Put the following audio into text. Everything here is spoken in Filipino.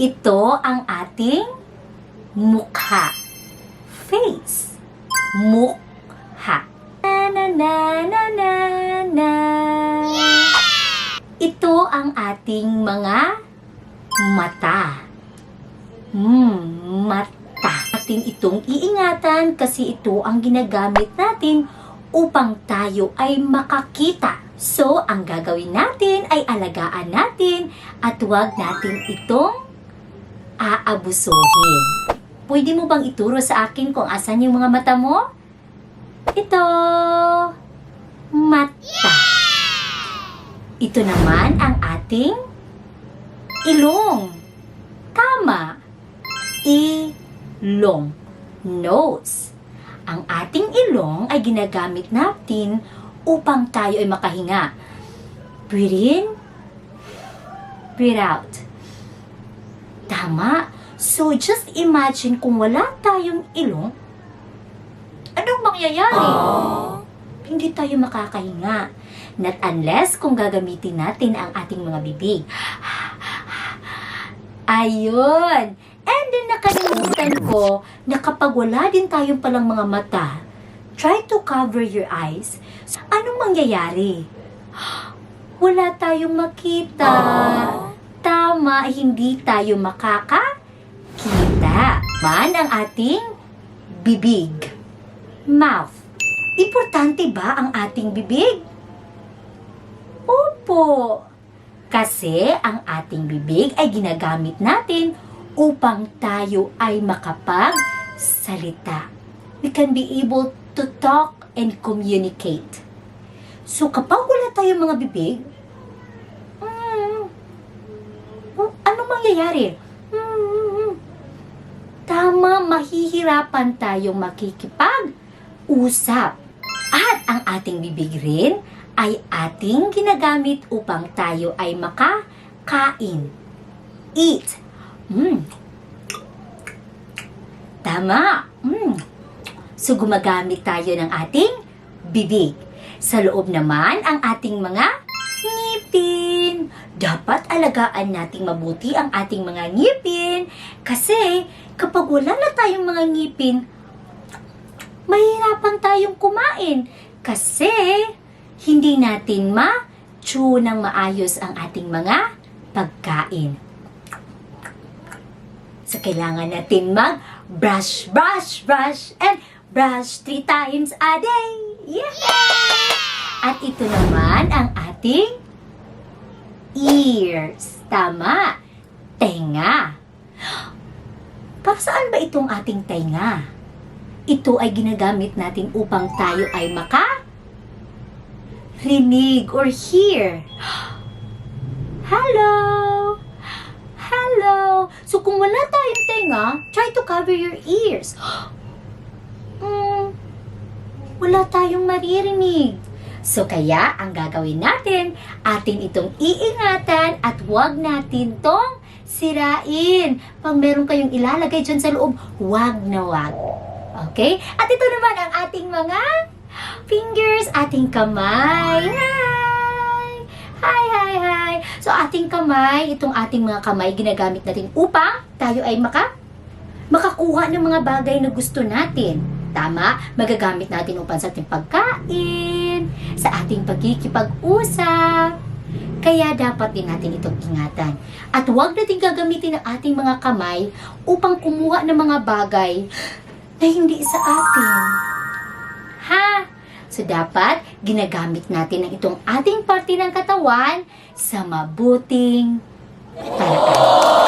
Ito ang ating mukha. Face. Mukha. Na na na na na na. Ito ang ating mga mata. Hmm, mata. Atin itong iingatan kasi ito ang ginagamit natin upang tayo ay makakita. So, ang gagawin natin ay alagaan natin at huwag natin itong aabusuhin. Pwede mo bang ituro sa akin kung asan yung mga mata mo? Ito, mata. Ito naman ang ating ilong. Tama. Ilong. Nose. Ang ating ilong ay ginagamit natin upang tayo ay makahinga. Breathe in. Breathe out. Tama. So, just imagine kung wala tayong ilong, anong mangyayari? Hindi tayo makakahinga. Not unless kung gagamitin natin ang ating mga bibig. Ayun! And then nakalimutan ko na kapag wala din tayong palang mga mata, try to cover your eyes. Anong mangyayari? Wala tayong makita. Tama, hindi tayo makakakita. Man ang ating bibig. Mouth. Importante ba ang ating bibig? Opo. Kasi ang ating bibig ay ginagamit natin upang tayo ay makapagsalita. We can be able to talk and communicate. So kapag wala tayong mga bibig, hmm, anong mangyayari? Hmm, tama, mahihirapan tayong makikipag-usap. At ang ating bibig rin ay ating ginagamit upang tayo ay makakain. Eat. Mm. Tama. Mm. So gumagamit tayo ng ating bibig. Sa loob naman ang ating mga ngipin. Dapat alagaan nating mabuti ang ating mga ngipin kasi kapag wala na tayong mga ngipin, mahirapan tayong kumain kasi hindi natin ma-chew ng maayos ang ating mga pagkain. So, kailangan natin mag-brush, brush, brush, and brush three times a day. Yeah! At ito naman ang ating ears. Tama. Tenga. Para saan ba itong ating tenga? Ito ay ginagamit natin upang tayo ay maka rinig or hear. Hello! Hello! So kung wala tayong tenga, try to cover your ears. Mm, wala tayong maririnig. So kaya, ang gagawin natin, atin itong iingatan at huwag natin tong sirain. Pag meron kayong ilalagay dyan sa loob, huwag na huwag. Okay? At ito naman ang ating mga fingers, ating kamay. Hi! Hi, hi, hi! So, ating kamay, itong ating mga kamay, ginagamit natin upang tayo ay maka makakuha ng mga bagay na gusto natin. Tama, magagamit natin upang sa ating pagkain, sa ating pagkikipag-usap. Kaya dapat din natin itong ingatan. At huwag natin gagamitin ang ating mga kamay upang kumuha ng mga bagay na hindi sa atin. Ha? So dapat ginagamit natin ang itong ating parte ng katawan sa mabuting paraan.